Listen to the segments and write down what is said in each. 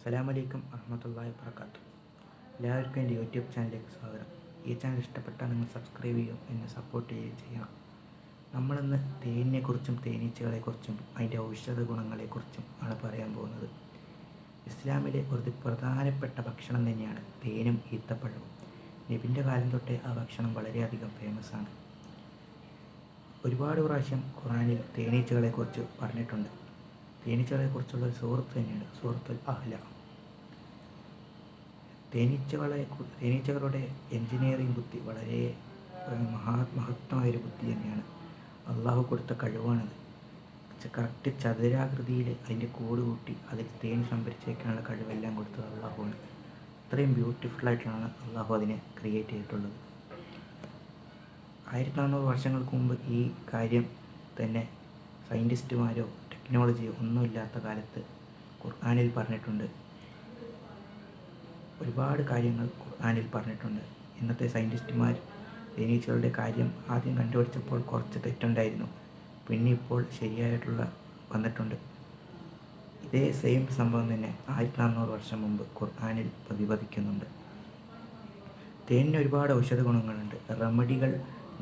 അസ്സലാമലൈക്കും വറഹമത്തല്ലാഹി വർക്കാത്തു എല്ലാവർക്കും എന്റെ യൂട്യൂബ് ചാനലിലേക്ക് സ്വാഗതം. ഈ ചാനൽ ഇഷ്ടപ്പെട്ടാൽ നിങ്ങൾ സബ്സ്ക്രൈബ് ചെയ്യും എന്നെ സപ്പോർട്ട് ചെയ്യുകയും ചെയ്യണം. നമ്മളിന്ന് തേനിനെക്കുറിച്ചും തേനീച്ചകളെക്കുറിച്ചും അതിന്റെ ഔഷധ ഗുണങ്ങളെക്കുറിച്ചും ആണ് പറയാൻ പോകുന്നത്. ഇസ്ലാമിലെ ഒരു പ്രധാനപ്പെട്ട ഭക്ഷണം തന്നെയാണ് തേനും ഈത്തപ്പഴവും. നബിന്റെ കാലം തൊട്ടേ ആ ഭക്ഷണം വളരെയധികം ഫേമസ് ആണ്. ഒരുപാട് പ്രാവശ്യം ഖുറാനിൽ തേനീച്ചകളെക്കുറിച്ച് പറഞ്ഞിട്ടുണ്ട്. തേനീച്ചകളെക്കുറിച്ചുള്ള ഒരു സുഹൃത്ത് തന്നെയാണ് സുഹൃത്തുൽ അഹ്ല. തേനീച്ചകളെ തേനീച്ചകളുടെ എൻജിനീയറിംഗ് ബുദ്ധി വളരെ മഹാത്മഹത്വമായൊരു മഹാ മഹത്വമായൊരു ബുദ്ധി തന്നെയാണ്. അള്ളാഹു കൊടുത്ത കഴിവാണത്. കറക്റ്റ് ചതുരാകൃതിയിൽ അതിന്റെ കൂട് കൂട്ടി അതിൽ തേൻ സംഭരിച്ചേക്കാനുള്ള കഴിവെല്ലാം കൊടുത്തത് അള്ളാഹുവാണ്. അത്രയും ബ്യൂട്ടിഫുൾ ആയിട്ടാണ് അള്ളാഹു അതിനെ ക്രിയേറ്റ് ചെയ്തിട്ടുള്ളത്. ആയിരത്തി നാനൂറ് വർഷങ്ങൾക്ക് മുമ്പ് ഈ കാര്യം തന്നെ സയന്റിസ്റ്റുമാരോ ടെക്നോളജിയോ ഒന്നുമില്ലാത്ത കാലത്ത് ഖുർആാനിൽ പറഞ്ഞിട്ടുണ്ട്. ഒരുപാട് കാര്യങ്ങൾ ഖുർആാനിൽ പറഞ്ഞിട്ടുണ്ട്. ഇന്നത്തെ സയന്റിസ്റ്റുമാർ തേനീച്ചകളുടെ കാര്യം ആദ്യം കണ്ടുപിടിച്ചപ്പോൾ കുറച്ച് തെറ്റുണ്ടായിരുന്നു. പിന്നെ ഇപ്പോൾ ശരിയായിട്ടുള്ള വന്നിട്ടുണ്ട്. ഇതേ സെയിം സംഭവം തന്നെ ആയിരത്തി നാനൂറ് വർഷം മുമ്പ് ഖുർആാനിൽ പ്രതിപാദിക്കുന്നുണ്ട്. തേനിന് ഒരുപാട് ഔഷധ ഗുണങ്ങളുണ്ട് റെമഡികൾ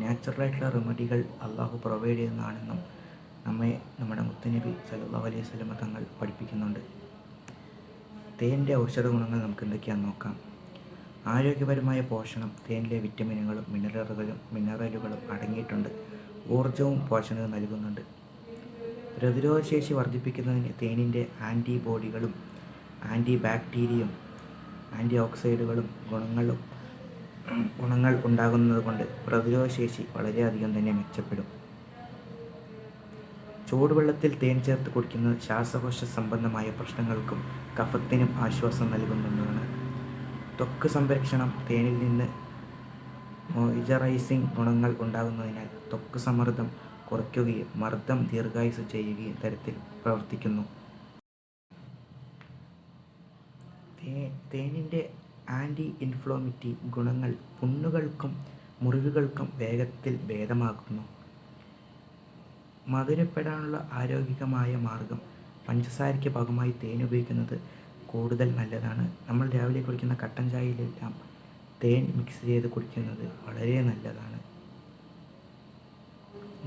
നാച്ചുറലായിട്ടുള്ള റെമഡികൾ അള്ളാഹു പ്രൊവൈഡ് ചെയ്യുന്നതാണെന്നും നമ്മെ നമ്മുടെ മുത്തനബി സല്ലല്ലാഹു അലൈഹി സ്വലമ തങ്ങൾ പഠിപ്പിക്കുന്നുണ്ട്. തേനിന്റെ ഔഷധ ഗുണങ്ങൾ നമുക്ക് എന്തൊക്കെയാണെന്ന് നോക്കാം. ആരോഗ്യപരമായ പോഷണം തേനിലെ വിറ്റമിനുകളും മിനറലുകളും മിനറലുകളും അടങ്ങിയിട്ടുണ്ട്. ഊർജവും പോഷണവും നൽകുന്നുണ്ട്. പ്രതിരോധശേഷി വർദ്ധിപ്പിക്കുന്നതിന് തേനിന്റെ ആന്റിബോഡികളും ആന്റി ബാക്ടീരിയയും ആന്റി ഓക്സൈഡുകളും ഗുണങ്ങളും ഗുണങ്ങൾ ഉണ്ടാകുന്നത് കൊണ്ട് പ്രതിരോധശേഷി വളരെയധികം തന്നെ മെച്ചപ്പെടും. ചൂടുവെള്ളത്തിൽ തേൻ ചേർത്ത് കുടിക്കുന്നത് ശ്വാസകോശ സംബന്ധമായ പ്രശ്നങ്ങൾക്കും കഫത്തിനും ആശ്വാസം നൽകുന്നതാണ് ത്വക്ക് സംരക്ഷണം തേനിൽ നിന്ന് മോയിജറൈസിംഗ് ഗുണങ്ങൾ ഉണ്ടാകുന്നതിനാൽ ത്വക്ക് സമ്മർദ്ദം കുറയ്ക്കുകയും മർദ്ദം ദീർഘായുസ് ചെയ്യുകയും തരത്തിൽ പ്രവർത്തിക്കുന്നു. തേനിന്റെ ആന്റി ഇൻഫ്ലോമിറ്റി ഗുണങ്ങൾ പുണ്ണുകൾക്കും മുറിവുകൾക്കും വേഗത്തിൽ ഭേദമാക്കുന്നു മധുരപ്പെടാനുള്ള ആരോഗ്യകമായ മാർഗം പഞ്ചസാരയ്ക്ക് ഭാഗമായി തേൻ ഉപയോഗിക്കുന്നത് കൂടുതൽ നല്ലതാണ്. നമ്മൾ രാവിലെ കുടിക്കുന്ന കട്ടൻ ചായയിലെല്ലാം തേൻ മിക്സ് ചെയ്ത് കുടിക്കുന്നത് വളരെ നല്ലതാണ്.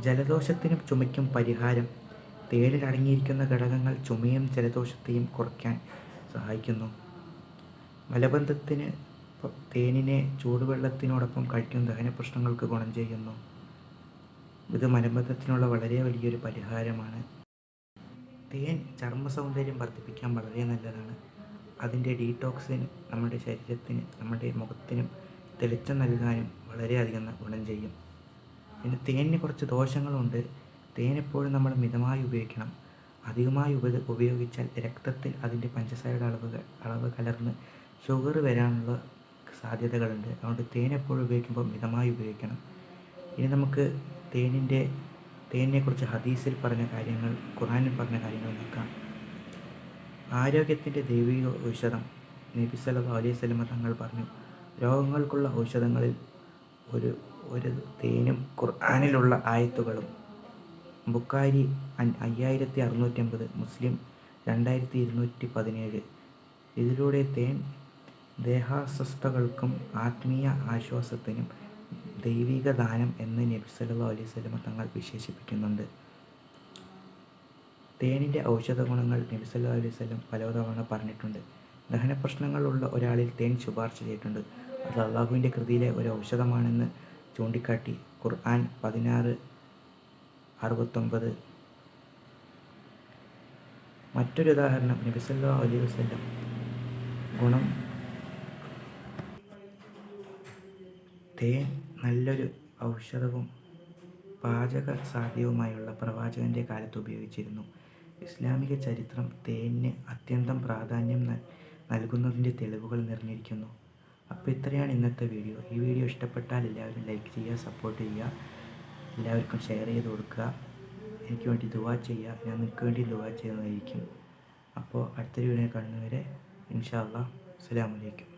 ജലദോഷത്തിനും ചുമയ്ക്കും പരിഹാരം തേനിൽ അടങ്ങിയിരിക്കുന്ന ഘടകങ്ങൾ ചുമയും ജലദോഷത്തെയും കുറയ്ക്കാൻ സഹായിക്കുന്നു. മലബന്ധത്തിന് തേനിനെ ചൂടുവെള്ളത്തിനോടൊപ്പം കഴിക്കുന്ന ദഹന പ്രശ്നങ്ങൾക്ക് ഗുണം ചെയ്യുന്നു. ഇത് മലബന്ധത്തിനുള്ള വളരെ വലിയൊരു പരിഹാരമാണ്. തേൻ ചർമ്മ സൗന്ദര്യം വർദ്ധിപ്പിക്കാൻ വളരെ നല്ലതാണ്. അതിന്റെ ഡീടോക്സിൻ നമ്മുടെ ശരീരത്തിന് നമ്മുടെ മുഖത്തിനും തെളിച്ചം നൽകാനും വളരെയധികം ഗുണം ചെയ്യും. പിന്നെ തേനിന് കുറച്ച് ദോഷങ്ങളുണ്ട്. തേൻ എപ്പോഴും നമ്മൾ മിതമായി ഉപയോഗിക്കണം. അധികമായി ഉപ ഉപയോഗിച്ചാൽ രക്തത്തിൽ അതിന്റെ പഞ്ചസാരയുടെ അളവ് അളവ് കലർന്ന് ഷുഗർ വരാനുള്ള സാധ്യതകളുണ്ട്. അതുകൊണ്ട് തേൻ എപ്പോഴും ഉപയോഗിക്കുമ്പോൾ മിതമായി ഉപയോഗിക്കണം. ഇനി നമുക്ക് തേനിന്റെ തേനിനെക്കുറിച്ച് ഹദീസിൽ പറഞ്ഞ കാര്യങ്ങൾ ഖുറാനിൽ പറഞ്ഞ കാര്യങ്ങൾ നോക്കാം. ആരോഗ്യത്തിന്റെ ദൈവിക ഔഷധം നബി സല്ലാ അലൈഹി സ്വലമ തങ്ങൾ പറഞ്ഞു. രോഗങ്ങൾക്കുള്ള ഔഷധങ്ങളിൽ ഒരു ഒരു തേനും ഖുർആാനിലുള്ള ആയത്തുകളും. ബുക്കാരി അയ്യായിരത്തി അറുന്നൂറ്റി അമ്പത് മുസ്ലിം രണ്ടായിരത്തി ഇരുന്നൂറ്റി പതിനേഴ് ഇതിലൂടെ തേൻ ദേഹാസ്വസ്ഥകൾക്കും ആത്മീയ ആശ്വാസത്തിനും ദൈവിക ദാനം എന്ന് നബി സല്ലല്ലാഹു അലൈഹി വസല്ലമ തങ്ങൾ വിശേഷിപ്പിക്കുന്നുണ്ട്. തേനിന്റെ ഔഷധ ഗുണങ്ങൾ നബി സല്ലല്ലാഹു അലൈഹി വസല്ലം പലതവണ പറഞ്ഞിട്ടുണ്ട്. ദഹന പ്രശ്നങ്ങളുള്ള ഒരാളിൽ തേൻ ശുപാർശ ചെയ്തിട്ടുണ്ട്. അത് അള്ളാഹുവിന്റെ കൃതിയിലെ ഒരു ഔഷധമാണെന്ന് ചൂണ്ടിക്കാട്ടി. ഖുർആൻ പതിനാറ് അറുപത്തൊമ്പത്. മറ്റൊരു ഉദാഹരണം നബി സല്ലല്ലാഹു അലൈഹി വസല്ലം ഗുണം തേൻ നല്ലൊരു ഔഷധവും പാചക സാധ്യവുമായുള്ള പ്രവാചകന്റെ കാലത്ത് ഉപയോഗിച്ചിരുന്നു. ഇസ്ലാമിക ചരിത്രം തേനിന് അത്യന്തം പ്രാധാന്യം നൽ- നൽകുന്നതിന്റെ തെളിവുകൾ നിറഞ്ഞിരിക്കുന്നു. അപ്പോൾ ഇത്രയാണ് ഇന്നത്തെ വീഡിയോ. ഈ വീഡിയോ ഇഷ്ടപ്പെട്ടാൽ എല്ലാവരും ലൈക്ക് ചെയ്യുക സപ്പോർട്ട് ചെയ്യുക എല്ലാവർക്കും ഷെയർ ചെയ്ത് കൊടുക്കുക. എനിക്ക് വേണ്ടി ദുവാ ചെയ്യുക. ഞാൻ നിങ്ങൾക്ക് വേണ്ടി ദുവാ ചെയ്യുന്നതായിരിക്കും. അപ്പോൾ അടുത്തൊരു വീഡിയോ കാണുന്നവരെ ഇൻഷാ അല്ലാ അസ്സലാമു അലൈക്കും.